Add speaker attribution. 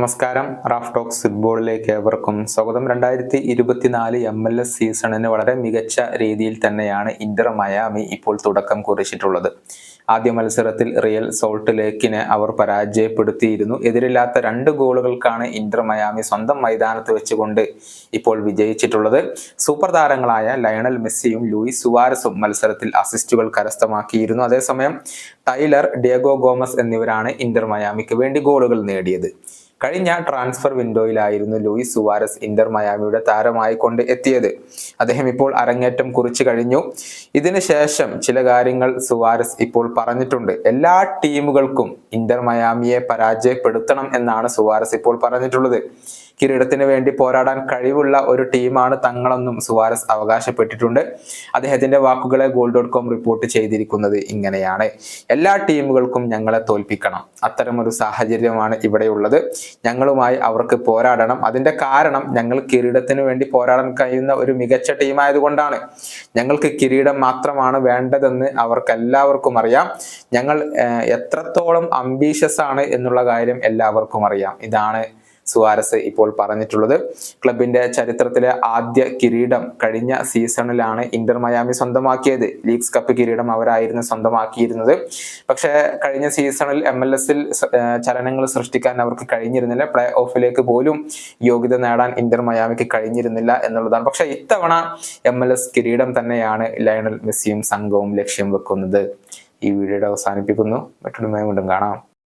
Speaker 1: നമസ്കാരം. Raf talks ഫുട്ബോളിലേക്ക് ഏവർക്കും സ്വാഗതം. രണ്ടായിരത്തി ഇരുപത്തിനാല് എം എൽ എസ് സീസണിന് വളരെ മികച്ച രീതിയിൽ തന്നെയാണ് ഇന്റർ മയാമി ഇപ്പോൾ തുടക്കം കുറിച്ചിട്ടുള്ളത്. ആദ്യ മത്സരത്തിൽ റിയൽ സോൾട്ട് ലേക്കിനെ അവർ പരാജയപ്പെടുത്തിയിരുന്നു. എതിരില്ലാത്ത രണ്ട് ഗോളുകൾക്കാണ് ഇന്റർ മയാമി സ്വന്തം മൈതാനത്ത് വെച്ചുകൊണ്ട് ഇപ്പോൾ വിജയിച്ചിട്ടുള്ളത്. സൂപ്പർ താരങ്ങളായ ലയണൽ മെസ്സിയും ലൂയിസ് സുവാരസും മത്സരത്തിൽ അസിസ്റ്റുകൾ കരസ്ഥമാക്കിയിരുന്നു. അതേസമയം ടൈലർ ഡിയഗോ ഗോമസ് എന്നിവരാണ് ഇന്റർ മയാമിക്ക് വേണ്ടി ഗോളുകൾ നേടിയത്. കഴിഞ്ഞ ട്രാൻസ്ഫർ വിൻഡോയിലായിരുന്നു ലൂയിസ് സുവാരസ് ഇന്റർ മയാമിയുടെ താരമായി കൊണ്ട് എത്തിയത്. അദ്ദേഹം ഇപ്പോൾ അരങ്ങേറ്റം കുറിച്ചു കഴിഞ്ഞു. ഇതിന് ശേഷം ചില കാര്യങ്ങൾ സുവാരസ് ഇപ്പോൾ പറഞ്ഞിട്ടുണ്ട്. എല്ലാ ടീമുകൾക്കും ഇന്റർ മയാമിയെ പരാജയപ്പെടുത്തണം എന്നാണ് സുവാരസ് ഇപ്പോൾ പറഞ്ഞിട്ടുള്ളത്. കിരീടത്തിന് വേണ്ടി പോരാടാൻ കഴിവുള്ള ഒരു ടീമാണ് തങ്ങളെന്നും സുവാരസ് അവകാശപ്പെട്ടിട്ടുണ്ട്. അദ്ദേഹത്തിന്റെ വാക്കുകളെ ഗോൾ ഡോട്ട് കോം റിപ്പോർട്ട് ചെയ്തിരിക്കുന്നത് ഇങ്ങനെയാണ്. എല്ലാ ടീമുകൾക്കും ഞങ്ങളെ തോൽപ്പിക്കണം. അത്തരമൊരു സാഹചര്യമാണ് ഇവിടെയുള്ളത്. ഞങ്ങളുമായി അവർക്ക് പോരാടണം. അതിന്റെ കാരണം ഞങ്ങൾ കിരീടത്തിന് വേണ്ടി പോരാടാൻ കഴിയുന്ന ഒരു മികച്ച ടീമായതുകൊണ്ടാണ്. ഞങ്ങൾക്ക് കിരീടം മാത്രമാണ് വേണ്ടതെന്ന് അവർക്ക് എല്ലാവർക്കും അറിയാം. ഞങ്ങൾ എത്രത്തോളം അംബീഷ്യസ് ആണ് എന്നുള്ള കാര്യം എല്ലാവർക്കും അറിയാം. ഇതാണ് സുവാരസ് ഇപ്പോൾ പറഞ്ഞിട്ടുള്ളത്. ക്ലബിന്റെ ചരിത്രത്തിലെ ആദ്യ കിരീടം കഴിഞ്ഞ സീസണിലാണ് ഇന്റർ മയാമി സ്വന്തമാക്കിയത്. ലീഗ്സ് കപ്പ് കിരീടം അവരായിരുന്നു സ്വന്തമാക്കിയിരുന്നത്. പക്ഷേ കഴിഞ്ഞ സീസണിൽ എം എൽ എസിൽ ചലനങ്ങൾ സൃഷ്ടിക്കാൻ അവർക്ക് കഴിഞ്ഞിരുന്നില്ല. പ്ലേ ഓഫിലേക്ക് പോലും യോഗ്യത നേടാൻ ഇന്റർ മയാമിക്ക് കഴിഞ്ഞിരുന്നില്ല എന്നുള്ളതാണ്. പക്ഷെ ഇത്തവണ എം എൽ എസ് കിരീടം തന്നെയാണ് ലയണൽ മെസ്സിയും സംഘവും ലക്ഷ്യം വെക്കുന്നത്. ഈ വീഡിയോയുടെ അവസാനിപ്പിക്കുന്നു. മറ്റൊരു വീണ്ടും കാണാം.